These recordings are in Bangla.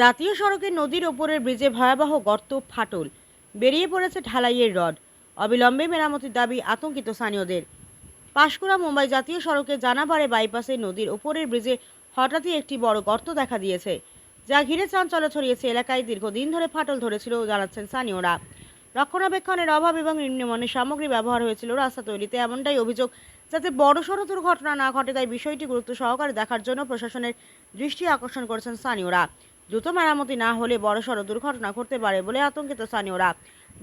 জাতীয় সড়কে নদীর ওপরের ব্রিজে ভয়াবহ গর্ত, ফাটল। বেরিয়ে পড়েছে ঢালাইয়ের রড। অবিলম্বে মেরামতির দাবি আতঙ্কিত স্থানীয়দের। পাঁশকুড়া মুম্বাই জাতীয় সড়কে জানাবাড়ে বাইপাসে নদীর ওপরের ব্রিজে হঠাৎই একটি বড় গর্ত দেখা দিয়েছে, যা ঘিরে চাঞ্চল্য ছড়িয়েছে এলাকায়। দীর্ঘদিন ধরে ফাটল ধরেছিল, জানাচ্ছেন স্থানীয়রা। রক্ষণাবেক্ষণের অভাব এবং নিম্নমানের সামগ্রী ব্যবহার হয়েছিল রাস্তা তৈরিতে, এমনটাই অভিযোগ, যাতে বড় বড়সড় দুর্ঘটনা না ঘটে, তাই বিষয়টি গুরুত্ব সহকারে দেখার জন্য প্রশাসনের দৃষ্টি আকর্ষণ করেছেন স্থানীয়রা। দ্রুত মেরামতি না হলে বড়সড় দুর্ঘটনা ঘটতে পারে বলে আতঙ্কিত স্থানীয়রা।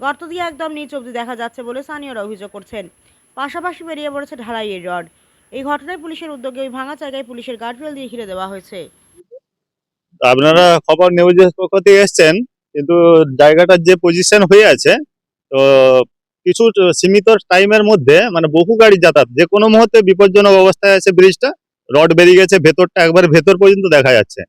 গর্ত দিয়ে একদম নিচ অব্দি দেখা যাচ্ছে বলে স্থানীয়রা অভিযোগ করছেন। পাশাপাশি বেরিয়ে পড়েছে ঢালাইয়ের রড। এই ঘটনায় পুলিশের উদ্যোগে ওই ভাঙা জায়গায় পুলিশের গার্ডরেল দিয়ে ঘিরে দেওয়া হয়েছে। আপনারা খবর নিউজের পক্ষ থেকে এসছেন, কিন্তু জায়গাটার যে পজিশন হয়ে আছে, তো কিছু সীমিত টাইমের মধ্যে মানে বহু গাড়ি যাতায়াত, যে কোনো মুহূর্তে বিপজ্জনক অবস্থায় আছে ব্রিজটা রড বেরিয়ে গেছে, ভেতরটা একবার ভেতর পর্যন্ত দেখা যাচ্ছে।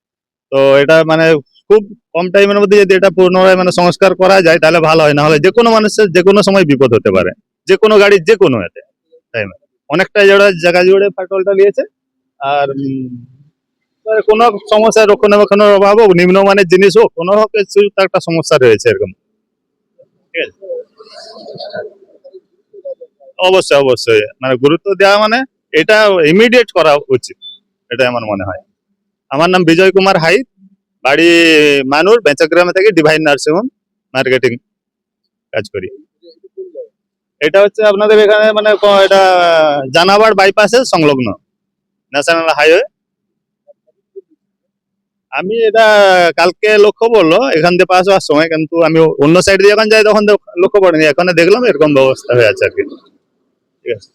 তো এটা মানে খুব কম টাইমের মধ্যে যদি এটা পুনরায় মানে সংস্কার করা যায়, তাহলে ভালো হয়। না হলে যে কোনো মানুষের যে কোনো সময় বিপদ হতে পারে। যে কোনো গাড়ির যে কোনো এতে টাইমে অনেকটা জায়গা জায়গা জুড়ে ফাটলটা নিয়েছে। আর কোনো সমস্যা রক্ষণাবেক্ষণের অভাব হোক নিম্নমানের জিনিস হোক, কোনো কিছু একটা সমস্যা রয়েছে এরকম। ঠিক আছে? অবশ্যই অবশ্যই। মানে গুরুত্ব দেওয়া মানে এটা ইমিডিয়েট করা উচিত। এটা আমার মনে হয়। আমার নাম বিজয় কুমার হাই, বাড়ি মানুর, বেঁচাগ্রামে থেকে ডিভাইন নার্সিং হোম মার্কেটিং কাজ করি। এটা হচ্ছে আপনাদের এখানে মানে এটা জানাবার বাইপাসের সংলগ্ন ন্যাশনাল হাইওয়ে আমি এটা কালকে লক্ষ্য পড়ল এখান দিয়ে পাস হওয়ার সময়, কিন্তু আমি অন্য সাইড দিয়ে যখন যাই, তখন লক্ষ্য পড়েনি এখানে দেখলাম এরকম ব্যবস্থা হয়ে আছে আর কি। ঠিক আছে।